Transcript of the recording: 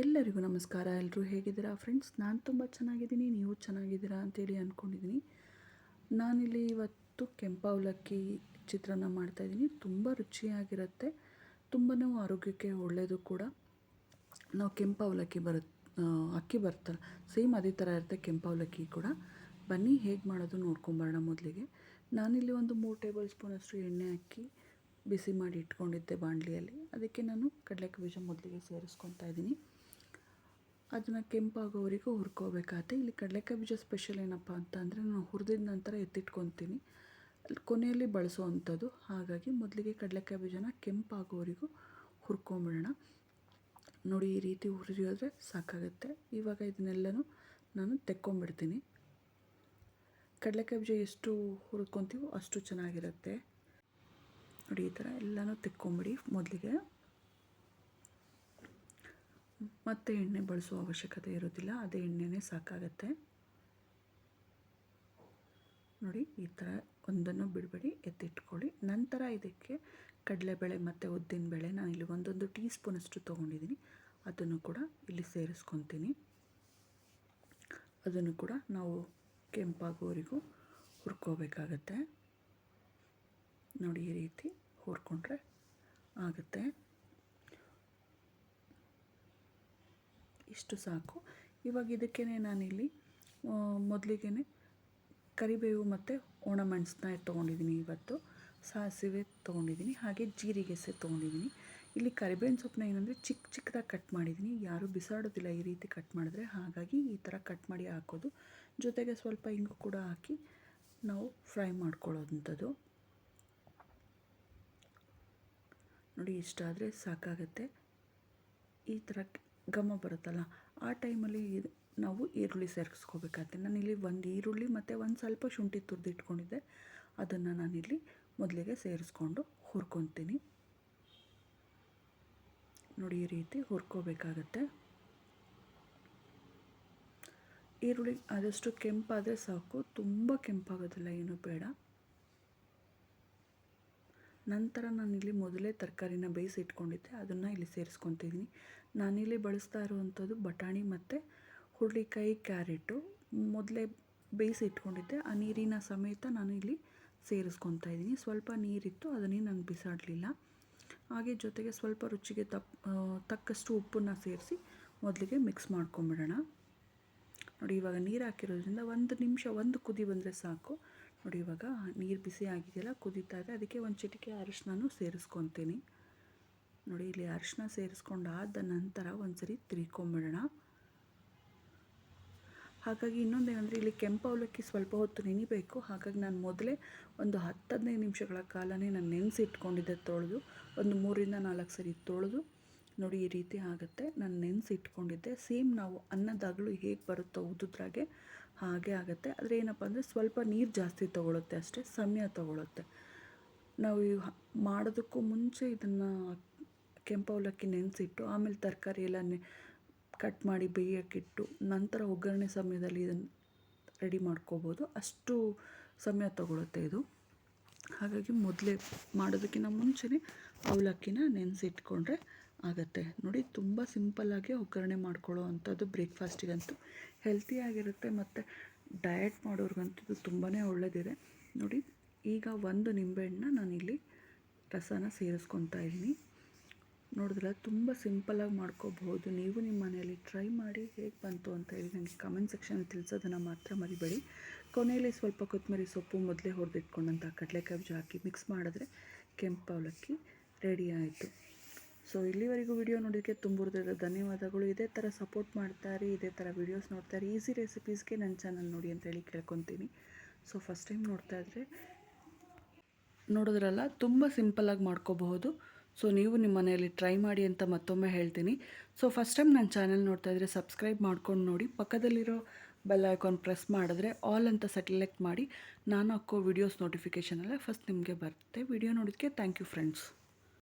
ಎಲ್ಲರಿಗೂ ನಮಸ್ಕಾರ. ಎಲ್ಲರೂ ಹೇಗಿದ್ದೀರಾ? ಫ್ರೆಂಡ್ಸ್, ನಾನು ತುಂಬ ಚೆನ್ನಾಗಿದ್ದೀನಿ. ನೀವು ಚೆನ್ನಾಗಿದ್ದೀರಾ ಅಂತೇಳಿ ಅಂದ್ಕೊಂಡಿದ್ದೀನಿ ನಾನಿಲ್ಲಿ ಇವತ್ತು ಕೆಂಪಾವಲಕ್ಕಿ ಚಿತ್ರಾನ್ನ ಮಾಡ್ತಾಯಿದ್ದೀನಿ ತುಂಬ ರುಚಿಯಾಗಿರುತ್ತೆ. ತುಂಬಾ ಆರೋಗ್ಯಕ್ಕೆ ಒಳ್ಳೆಯದು ಕೂಡ. ನಾವು ಕೆಂಪು ಅವಲಕ್ಕಿ ಬರುತ್ತೆ ಅಕ್ಕಿ ಬರ್ತಾರೆ ಸೇಮ್ ಅದೇ ಥರ ಇರುತ್ತೆ ಕೆಂಪಾವಲಕ್ಕಿ ಕೂಡ. ಬನ್ನಿ, ಹೇಗೆ ಮಾಡೋದು ನೋಡ್ಕೊಂಬರೋಣ ಮೊದಲಿಗೆ. ನಾನಿಲ್ಲಿ ಒಂದು ಮೂರು ಟೇಬಲ್ ಸ್ಪೂನಷ್ಟು ಎಣ್ಣೆ ಹಾಕಿ ಬಿಸಿ ಮಾಡಿ ಇಟ್ಕೊಂಡಿದ್ದೆ ಬಾಣಲಿಯಲ್ಲಿ. ಅದಕ್ಕೆ ನಾನು ಕಡಲೆಕಾಯಿ ಬೀಜ ಮೊದಲಿಗೆ ಸೇರಿಸ್ಕೊತಾ ಇದ್ದೀನಿ. ಅದನ್ನು ಕೆಂಪಾಗೋವರೆಗೂ ಹುರ್ಕೋಬೇಕಾಗತ್ತೆ. ಇಲ್ಲಿ ಕಡಲೆಕಾಯಿ ಬೀಜ ಸ್ಪೆಷಲ್ ಏನಪ್ಪ ಅಂತ ಅಂದರೆ ನಾನು ಹುರಿದಿದ ನಂತರ ಎತ್ತಿಟ್ಕೊತೀನಿ. ಅಲ್ಲಿ ಕೊನೆಯಲ್ಲಿ ಬಳಸೋವಂಥದ್ದು. ಹಾಗಾಗಿ ಮೊದಲಿಗೆ ಕಡಲೆಕಾಯಿ ಬೀಜನ ಕೆಂಪಾಗೋವರೆಗೂ ಹುರ್ಕೊಂಬಿಡೋಣ. ನೋಡಿ ಈ ರೀತಿ ಹುರಿಯೋದ್ರೆ ಸಾಕಾಗುತ್ತೆ. ಇವಾಗ ಇದನ್ನೆಲ್ಲನೂ ನಾನು ತೆಕ್ಕೊಂಬಿಡ್ತೀನಿ. ಕಡಲೆಕಾಯಿ ಬೀಜ ಎಷ್ಟು ಹುರ್ಕೊತೀವೋ ಅಷ್ಟು ಚೆನ್ನಾಗಿರುತ್ತೆ. ನೋಡಿ ಈ ಥರ ಎಲ್ಲನೂ ತೆಕ್ಕೊಂಬಿಡಿ ಮೊದಲಿಗೆ. ಮತ್ತೆ ಎಣ್ಣೆ ಬಳಸುವ ಅವಶ್ಯಕತೆ ಇರೋದಿಲ್ಲ ಅದೇ ಎಣ್ಣೆನೇ ಸಾಕಾಗತ್ತೆ. ನೋಡಿ, ಈ ಥರ ಒಂದನ್ನು ಬಿಡಬೇಡಿ, ಎತ್ತಿಟ್ಕೊಳ್ಳಿ. ನಂತರ ಇದಕ್ಕೆ ಕಡಲೆಬೇಳೆ ಮತ್ತು ಉದ್ದಿನಬೇಳೆ ನಾನು ಇಲ್ಲಿ ಒಂದೊಂದು ಟೀ ಸ್ಪೂನಷ್ಟು ತೊಗೊಂಡಿದ್ದೀನಿ. ಅದನ್ನು ಕೂಡ ಇಲ್ಲಿ ಸೇರಿಸ್ಕೊತೀನಿ. ಅದನ್ನು ಕೂಡ ನಾವು ಕೆಂಪಾಗೋವರೆಗೂ ಹುರ್ಕೋಬೇಕಾಗತ್ತೆ. ನೋಡಿ, ಈ ರೀತಿ ಹುರ್ಕೊಂಡ್ರೆ ಆಗುತ್ತೆ. ಇಷ್ಟು ಸಾಕು. ಇವಾಗ ಇದಕ್ಕೇ ನಾನಿಲ್ಲಿ ಮೊದಲಿಗೆ ಕರಿಬೇವು ಮತ್ತು ಒಣಮೆಣಸನ್ನ ತೊಗೊಂಡಿದ್ದೀನಿ ಇವತ್ತು. ಸಾಸಿವೆ ತೊಗೊಂಡಿದ್ದೀನಿ ಹಾಗೆ ಜೀರಿಗೆ ಸಹ ತೊಗೊಂಡಿದ್ದೀನಿ ಇಲ್ಲಿ ಕರಿಬೇವಿನ ಸೊಪ್ಪನ್ನ ಏನಂದರೆ ಚಿಕ್ಕ ಚಿಕ್ಕದಾಗಿ ಕಟ್ ಮಾಡಿದ್ದೀನಿ ಯಾರೂ ಬಿಸಾಡೋದಿಲ್ಲ ಈ ರೀತಿ ಕಟ್ ಮಾಡಿದ್ರೆ, ಹಾಗಾಗಿ ಈ ಥರ ಕಟ್ ಮಾಡಿ ಹಾಕೋದು. ಜೊತೆಗೆ ಸ್ವಲ್ಪ ಹಿಂಗು ಕೂಡ ಹಾಕಿ ನಾವು ಫ್ರೈ ಮಾಡ್ಕೊಳ್ಳೋವಂಥದ್ದು ನೋಡಿ, ಇಷ್ಟಾದರೆ ಸಾಕಾಗತ್ತೆ. ಈ ಥರ ಘಮ ಬರುತ್ತಲ್ಲ, ಆ ಟೈಮಲ್ಲಿ ನಾವು ಈರುಳ್ಳಿ ಸೇರಿಸ್ಕೋಬೇಕಾಗತ್ತೆ ನಾನಿಲ್ಲಿ ಒಂದು ಈರುಳ್ಳಿ ಮತ್ತು ಒಂದು ಸ್ವಲ್ಪ ಶುಂಠಿ ತುರಿದು ಇಟ್ಕೊಂಡಿದ್ದೆ. ಅದನ್ನು ನಾನಿಲ್ಲಿ ಮೊದಲಿಗೆ ಸೇರಿಸ್ಕೊಂಡು ಹುರ್ಕೊತೀನಿ. ನೋಡಿ ಈ ರೀತಿ ಹುರ್ಕೋಬೇಕಾಗತ್ತೆ. ಈರುಳ್ಳಿ ಆದಷ್ಟು ಕೆಂಪಾದರೆ ಸಾಕು, ತುಂಬ ಕೆಂಪಾಗೋದಿಲ್ಲ, ಏನೂ ಬೇಡ. ನಂತರ ನಾನಿಲ್ಲಿ ಮೊದಲೇ ತರಕಾರಿನ ಬೇಯಿಸಿ ಇಟ್ಕೊಂಡಿದ್ದೆ ಅದನ್ನು ಇಲ್ಲಿ ಸೇರಿಸ್ಕೊತಿದ್ದೀನಿ ನಾನಿಲ್ಲಿ ಬಳಸ್ತಾ ಇರುವಂಥದ್ದು ಬಟಾಣಿ ಮತ್ತು ಹುರುಳಿಕಾಯಿ ಕ್ಯಾರೆಟು. ಮೊದಲೇ ಬೇಯಿಸಿ ಇಟ್ಕೊಂಡಿದ್ದೆ. ಆ ನೀರಿನ ಸಮೇತ ನಾನು ಇಲ್ಲಿ ಸೇರಿಸ್ಕೊತಾ ಇದ್ದೀನಿ. ಸ್ವಲ್ಪ ನೀರಿತ್ತು, ಅದನ್ನೇ ನಾನು ಬಿಸಾಡಲಿಲ್ಲ. ಹಾಗೆ ಜೊತೆಗೆ ಸ್ವಲ್ಪ ರುಚಿಗೆ ತಪ್ ತಕ್ಕಷ್ಟು ಉಪ್ಪನ್ನು ಸೇರಿಸಿ ಮೊದಲಿಗೆ ಮಿಕ್ಸ್ ಮಾಡ್ಕೊಂಬಿಡೋಣ. ನೋಡಿ, ಇವಾಗ ನೀರು ಹಾಕಿರೋದ್ರಿಂದ ಒಂದು ನಿಮಿಷ, ಒಂದು ಕುದಿ ಬಂದರೆ ಸಾಕು. ನೋಡಿ, ಇವಾಗ ನೀರು ಬಿಸಿ ಆಗಿದೆಯಲ್ಲ, ಕುದೀತಾ ಇದೆ. ಅದಕ್ಕೆ ಒಂದು ಚಿಟಿಕೆ ಅರಿಶಿನೂ ಸೇರಿಸ್ಕೊತೀನಿ. ನೋಡಿ, ಇಲ್ಲಿ ಅರಿಶಿನ ಸೇರಿಸ್ಕೊಂಡಾದ ನಂತರ ಒಂದು ಸರಿ ತಿರ್ಕೊಂಬಿಡೋಣ. ಹಾಗಾಗಿ ಇನ್ನೊಂದೇನೆಂದರೆ, ಇಲ್ಲಿ ಕೆಂಪು ಅವಲಕ್ಕಿ ಸ್ವಲ್ಪ ಹೊತ್ತು ನೆನಿಬೇಕು. ಹಾಗಾಗಿ ನಾನು ಮೊದಲೇ ಒಂದು ಹತ್ತು ಹದಿನೈದು ನಿಮಿಷಗಳ ಕಾಲನೇ ನಾನು ನೆನೆಸಿಟ್ಕೊಂಡಿದ್ದೆ ತೊಳೆದು. ಒಂದು ಮೂರಿಂದ ನಾಲ್ಕು ಸರಿ ತೊಳೆದು ನೋಡಿ, ಈ ರೀತಿ ಆಗುತ್ತೆ. ನಾನು ನೆನೆಸಿಟ್ಕೊಂಡಿದ್ದೆ. ಸೇಮ್ ನಾವು ಅನ್ನದಾಗಲೂ ಹೇಗೆ ಬರುತ್ತೋ ಉದ್ದುದ್ರಾಗೆ ಹಾಗೆ ಆಗುತ್ತೆ. ಆದರೆ ಏನಪ್ಪ ಅಂದರೆ, ಸ್ವಲ್ಪ ನೀರು ಜಾಸ್ತಿ ತೊಗೊಳುತ್ತೆ ಅಷ್ಟೇ, ಸಮಯ ತೊಗೊಳುತ್ತೆ. ನಾವು ಮಾಡೋದಕ್ಕೂ ಮುಂಚೆ ಇದನ್ನು ಕೆಂಪು ಅವಲಕ್ಕಿ ನೆನೆಸಿಟ್ಟು, ಆಮೇಲೆ ತರಕಾರಿ ಎಲ್ಲ ಕಟ್ ಮಾಡಿ ಬೇಯೋಕ್ಕಿಟ್ಟು ನಂತರ ಒಗ್ಗರಣೆ ಸಮಯದಲ್ಲಿ ಇದನ್ನು ರೆಡಿ ಮಾಡ್ಕೋಬೋದು. ಅಷ್ಟು ಸಮಯ ತಗೊಳುತ್ತೆ ಇದು. ಹಾಗಾಗಿ ಮೊದಲೇ ಮಾಡೋದಕ್ಕಿಂತ ಮುಂಚೆನೇ ಅವಲಕ್ಕಿನ ನೆನೆಸಿಟ್ಕೊಂಡ್ರೆ ಆಗುತ್ತೆ. ನೋಡಿ, ತುಂಬ ಸಿಂಪಲ್ಲಾಗಿ ಒಗ್ಗರಣೆ ಮಾಡ್ಕೊಳ್ಳೋ ಅಂಥದ್ದು ಬ್ರೇಕ್ಫಾಸ್ಟಿಗಂತೂ ಹೆಲ್ತಿಯಾಗಿರುತ್ತೆ ಮತ್ತು ಡಯಟ್ ಮಾಡೋರ್ಗಂತೂ ತುಂಬಾ ಒಳ್ಳೆಯದಿದೆ ನೋಡಿ, ಈಗ ಒಂದು ನಿಂಬೆಹಣ್ಣನ್ನ ನಾನಿಲ್ಲಿ ರಸನ ಸೇರಿಸ್ಕೊತಾ ಇದ್ದೀನಿ. ನೋಡಿದ್ರೆ ತುಂಬ ಸಿಂಪಲಾಗಿ ಮಾಡ್ಕೋಬಹುದು. ನೀವು ನಿಮ್ಮ ಮನೆಯಲ್ಲಿ ಟ್ರೈ ಮಾಡಿ ಹೇಗೆ ಬಂತು ಅಂತ ಹೇಳಿ ನನಗೆ ಕಮೆಂಟ್ ಸೆಕ್ಷನ್ ತಿಳಿಸೋದನ್ನು ಮಾತ್ರ ಮರಿಬೇಡಿ. ಕೊನೆಯಲ್ಲಿ ಸ್ವಲ್ಪ ಕೊತ್ತಂಬರಿ ಸೊಪ್ಪು ಮೊದಲೇ ಹೊಡೆದಿಟ್ಕೊಂಡಂಥ ಕಡಲೆಕಾಯಿ ಬೀಜ ಹಾಕಿ ಮಿಕ್ಸ್ ಮಾಡಿದ್ರೆ ಕೆಂಪು ಅವಲಕ್ಕಿ ರೆಡಿ ಆಯಿತು. ಸೊ ಇಲ್ಲಿವರೆಗೂ ವಿಡಿಯೋ ನೋಡಿದಕ್ಕೆ ತುಂಬ ಧನ್ಯವಾದಗಳು. ಇದೇ ಥರ ಸಪೋರ್ಟ್ ಮಾಡ್ತಾರೆ, ಇದೇ ಥರ ವೀಡಿಯೋಸ್ ನೋಡ್ತಾರೆ ಈಸಿ ರೆಸಿಪೀಸ್ಗೆ ನನ್ನ ಚಾನಲ್ ನೋಡಿ ಅಂತೇಳಿ ಕೇಳ್ಕೊತೀನಿ. ಸೊ ಫಸ್ಟ್ ಟೈಮ್ ನೋಡ್ತಾ ಇದ್ದರೆ ನೋಡಿದ್ರಲ್ಲ, ತುಂಬ ಸಿಂಪಲ್ಲಾಗಿ ಮಾಡ್ಕೋಬಹುದು. ಸೊ ನೀವು ನಿಮ್ಮ ಮನೆಯಲ್ಲಿ ಟ್ರೈ ಮಾಡಿ ಅಂತ ಮತ್ತೊಮ್ಮೆ ಹೇಳ್ತೀನಿ. ಸೊ ಫಸ್ಟ್ ಟೈಮ್ ನನ್ನ ಚಾನಲ್ ನೋಡ್ತಾ ಇದ್ದರೆ ಸಬ್ಸ್ಕ್ರೈಬ್ ಮಾಡ್ಕೊಂಡು ನೋಡಿ. ಪಕ್ಕದಲ್ಲಿರೋ ಬೆಲ್ ಐಕಾನ್ ಪ್ರೆಸ್ ಮಾಡಿದ್ರೆ ಆಲ್ ಅಂತ ಸೆಲೆಕ್ಟ್ ಮಾಡಿ. ನಾನು ಹಾಕೋ ವಿಡಿಯೋಸ್ ನೋಟಿಫಿಕೇಷನಲ್ಲೇ ಫಸ್ಟ್ ನಿಮಗೆ ಬರುತ್ತೆ. ವಿಡಿಯೋ ನೋಡೋದಕ್ಕೆ ಥ್ಯಾಂಕ್ ಯು ಫ್ರೆಂಡ್ಸ್